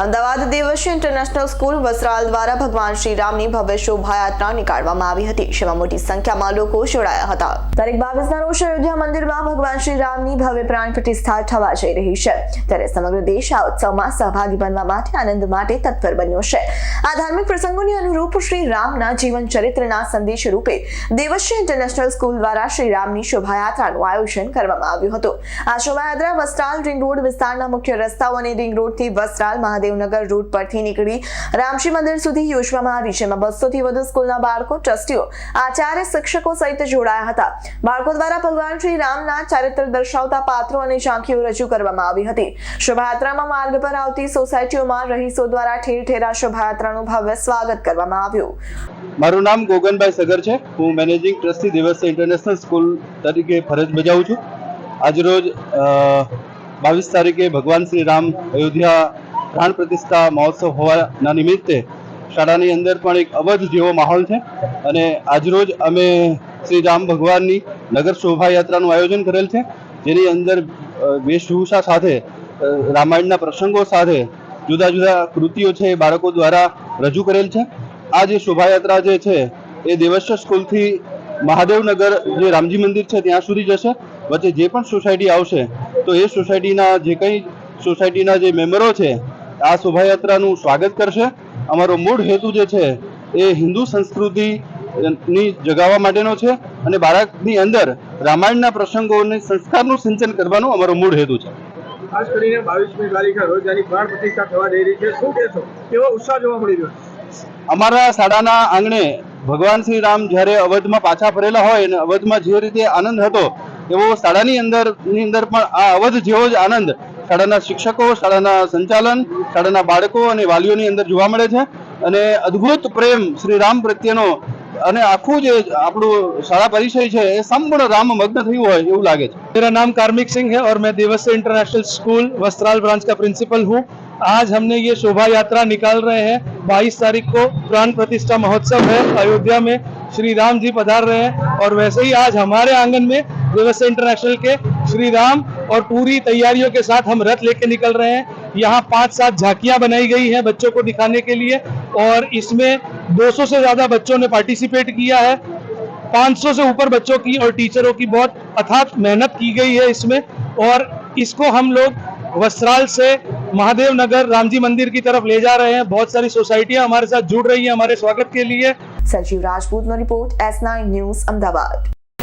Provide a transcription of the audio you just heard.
Ahmedabad Devashree international school Vastral દ્વારા ભગવાન શ્રી રામની ભવ્ય શોભાયાત્રા નીકાળવામાં આવી હતી. જેમાં મોટી સંખ્યામાં લોકો જોડાયા હતા. તારીખ બાવીસના રોજ અયોધ્યા મંદિરમાં ભગવાન શ્રી રામની ભવ્ય પ્રાણ પ્રતિષ્ઠા થવા જઈ રહી છે. ત્યારે સમગ્ર દેશ આ ઉત્સવમાં સહભાગી બનવા માટે આનંદ માટે તત્પર બન્યો છે. આ ધાર્મિક પ્રસંગોની અનુરૂપ શ્રી રામના જીવન ચરિત્રના સંદેશ રૂપે દેવશ્રી ઇન્ટરનેશનલ સ્કૂલ દ્વારા શ્રી રામની શોભાયાત્રાનું આયોજન કરવામાં આવ્યું હતું. આ શોભાયાત્રા વસ્ત્રાલ રિંગ રોડ વિસ્તારના મુખ્ય રસ્તાઓ અને રિંગ રોડથી વસ્ત્રાલ મહાદેવનગર રૂટ પરથી નીકળી રામજી મંદિર સુધી યોજવામાં આવી જેમાં બસોથી વધુ સ્કૂલના બાળકો, ટ્રસ્ટીઓ, આચાર્ય, શિક્ષકો સહિત જોડાયા હતા. બાળકો દ્વારા ભગવાન શ્રી રામના ચારિત્ર દર્શાવતા પાત્રો અને ઝાંખીઓ રજૂ કરવામાં આવી હતી. શોભાયાત્રામાં માર્ગ પર આવતી સોસાયટીઓમાં રહીશો દ્વારા ઠેર ઠેરા શોભાયાત્રાનું ભવ્ય સ્વાગત કરવામાં આવ્યું. મારું નામ ગોગનભાઈ સગર છે. હું managing trustee Divas international school તરીકે ફરજ બજાવું છું. આજરોજ બાવીસ તારીખે ભગવાન શ્રી રામ અયોધ્યા પ્રાણ પ્રતિષ્ઠા મહોત્સવ હોવાના નિમિત્તે શાળાની અંદર પણ એક અવધ જેવો માહોલ છે અને આજરોજ અમે શ્રી રામ ભગવાનની નગર શોભાયાત્રાનું આયોજન કરેલ છે. જેની અંદર વેશભૂષા સાથે રામાયણના પ્રસંગો સાથે જુદા જુદા કૃતિઓ છે એ બાળકો દ્વારા રજૂ કરેલ છે. આ જે શોભાયાત્રા જે છે એ દેવસ્વ સ્કૂલથી મહાદેવનગર જે રામજી મંદિર છે ત્યાં સુધી જશે. વચ્ચે જે પણ સોસાયટી આવશે તો એ સોસાયટીના જે કંઈ સોસાયટીના જે મેમ્બરો છે આ શોભાયાત્રાનું સ્વાગત કરશે. અમારો મૂળ હેતુ જે છે એ હિન્દુ સંસ્કૃતિ ની જગાવવા માટેનો છે અને બાળકની અંદર રામાયણના પ્રસંગોને સંસ્કારનું સિંચન કરવાનો અમારો મૂળ હેતુ છે. ખાસ કરીને બાવીસમી તારીખે રોજ પ્રાણ પ્રતિષ્ઠા થવા જઈ રહી છે. શું કહેશો? કેવો ઉત્સાહ જોવા મળી રહ્યો અમારા શાળાના આંગણે ભગવાન શ્રી રામ જ્યારે અવધમાં પાછા ફરેલા હોય અને અવધમાં જે રીતે આનંદ હતો એવો શાળાની અંદરની અંદર પણ આ અવધ જેવો જ આનંદ શાળાના શિક્ષકો શાળાના સંચાલન શાળાના બાળકો અને વાલીઓની અંદર જોવા મળે છે અને અદ્ભુત પ્રેમ શ્રી રામ પ્રત્યેનો અને આખું જે આપણું શાળા પરિચય છે એ સંપૂર્ણ રામ મગ્ન થયું હોય એવું લાગે છે मेरा नाम कार्मिक सिंह है और मैं Devasya international school Vastral branch का प्रिंसिपल हूँ आज हमने ये शोभा यात्रा निकाल रहे हैं 22 तारीख को प्राण प्रतिष्ठा महोत्सव है अयोध्या में श्री राम जी पधार रहे हैं और वैसे ही आज हमारे आंगन में देवस्य इंटरनेशनल के श्री राम और पूरी तैयारियों के साथ हम रथ लेके निकल रहे हैं। यहाँ पाँच सात झांकियाँ बनाई गई हैं बच्चों को दिखाने के लिए और इसमें 200 से ज़्यादा बच्चों ने पार्टिसिपेट किया है। 500 से ऊपर बच्चों की और टीचरों की बहुत अथात मेहनत की गई है इसमें और इसको हम लोग वस्त्राल से महादेव नगर, रामजी मंदिर की तरफ़ ले जा रहे हैं। बहुत सारी सोसाइटियाँ हमारे साथ जुड़ रही है हमारे स्वागत के लिए। Sanjeev Rajput report S nine news Ahmedabad.